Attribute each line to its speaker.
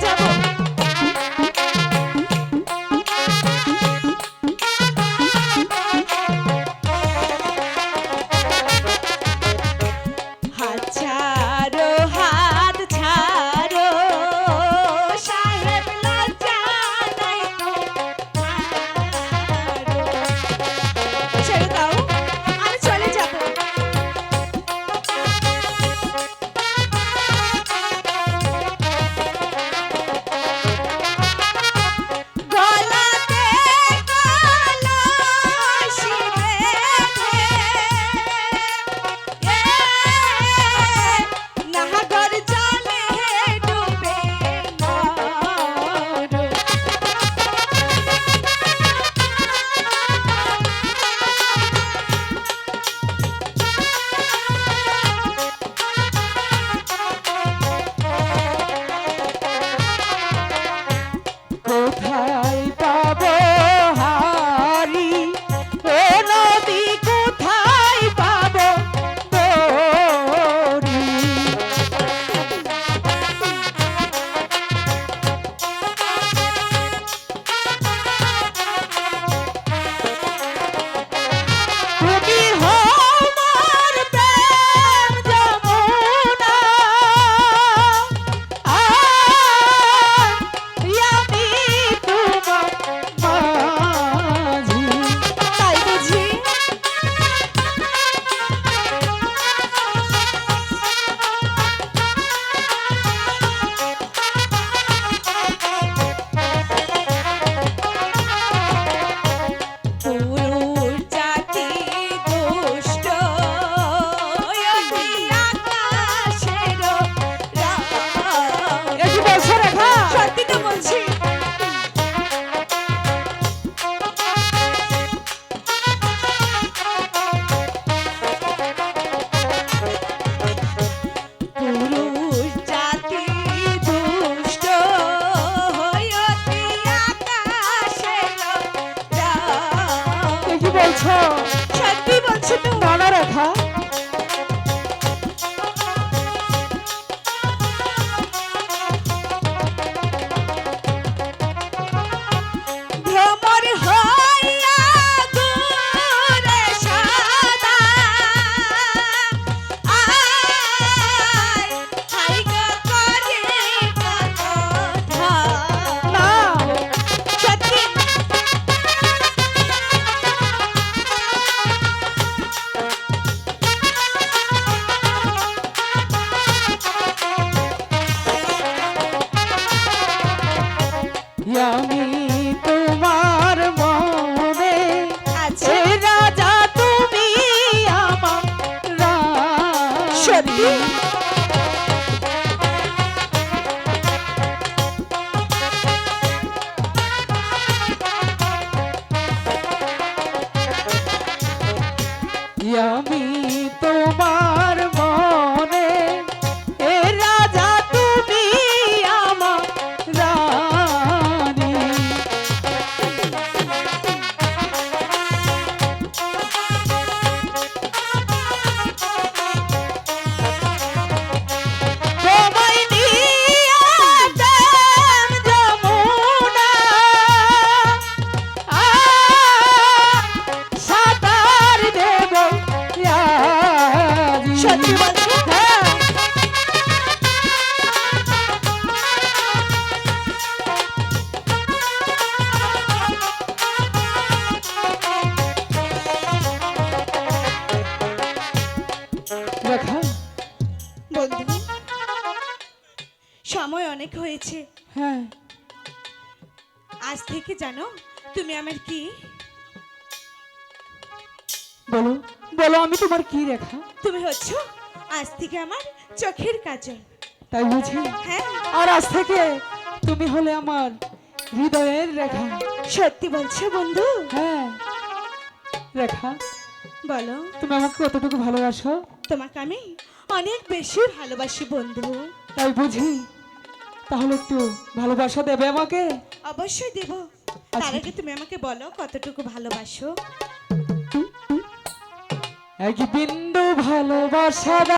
Speaker 1: Jabba. রাত।
Speaker 2: আমি তোমার রেখা।
Speaker 1: বন্ধু সময় অনেক হয়েছে।
Speaker 2: হ্যাঁ।
Speaker 1: আজ থেকে জানো তুমি আমার কি?
Speaker 2: বলো বলো আমি তোমার কি রেখা?
Speaker 1: তুমি হচ্ছ আজ থেকে আমার চোখের কাজল।
Speaker 2: তাই বুঝি?
Speaker 1: হ্যাঁ।
Speaker 2: আর আজ থেকে তুমি হলে আমার হৃদয়ের রেখা।
Speaker 1: সত্যি বলছো বন্ধু?
Speaker 2: হ্যাঁ। রেখা।
Speaker 1: বলো।
Speaker 2: তুমি আমাকে কতটুকু ভালোবাসো?
Speaker 1: তোমাকে আমি অনেক বেশি ভালোবাসি বন্ধু।
Speaker 2: তাই বুঝি? তাহলে একটু ভালোবাসা দেবে আমাকে?
Speaker 1: অবশ্যই দেব। তার
Speaker 2: আচ্ছা।
Speaker 1: আগে তুমি আমাকে বলো কতটুকু ভালোবাসো।
Speaker 2: এক বিন্দু ভালোবাসা